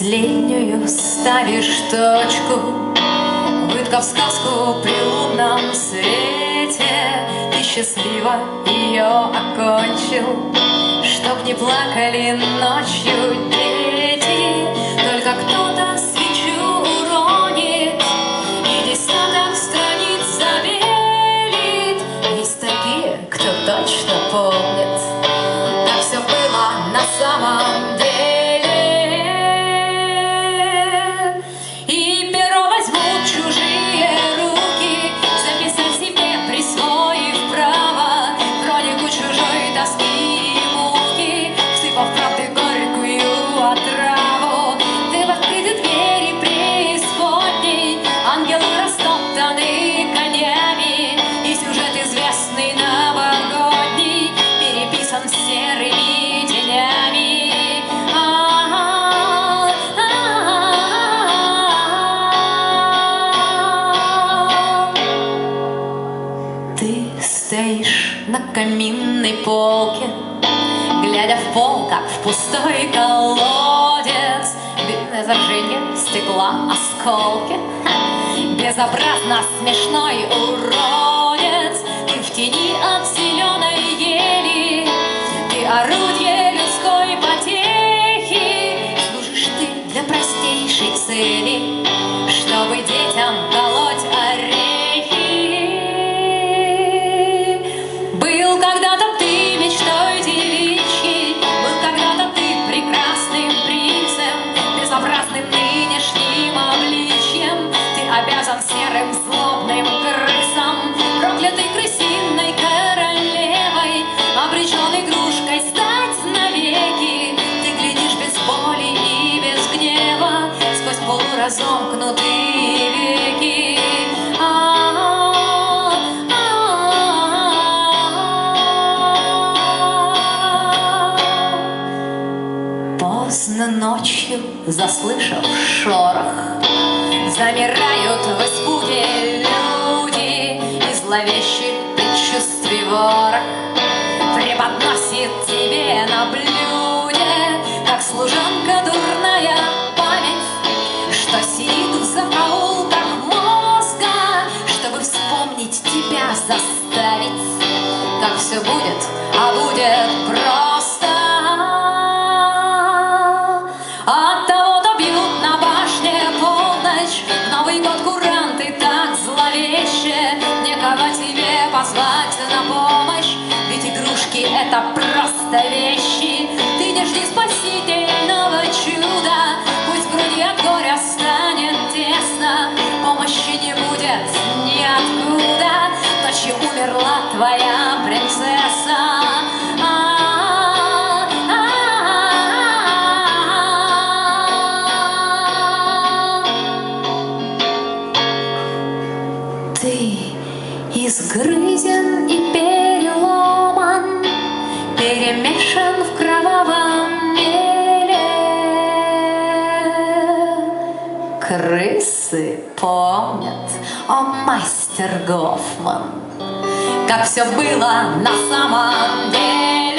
Последнюю ставишь точку Выткав сказку при лунном свете счастливо ее окончил Чтоб не плакали ночью стоишь на каминной полке, Глядя в пол, как в пустой колодец, Без зажжения стекла осколки. Безобразно смешной уродец, Ты в тени от зеленой ели, Ты орудие людской потехи, Служишь ты для простейшей цели, Сквозь полуразомкнутые веки. Поздно ночью, заслышав шорох, Замирают в испуге люди. И зловещий предчувствий ворох Преподносит тебе на блюде Как служанка дурная просто вещи Ты не жди спасительного чуда Пусть в груди от горя станет тесно. Помощи не будет ниоткуда Ночью умерла твоя Перемешан в кровавом меле. Крысы помнят, о мастер Гофман, Как все было на самом деле.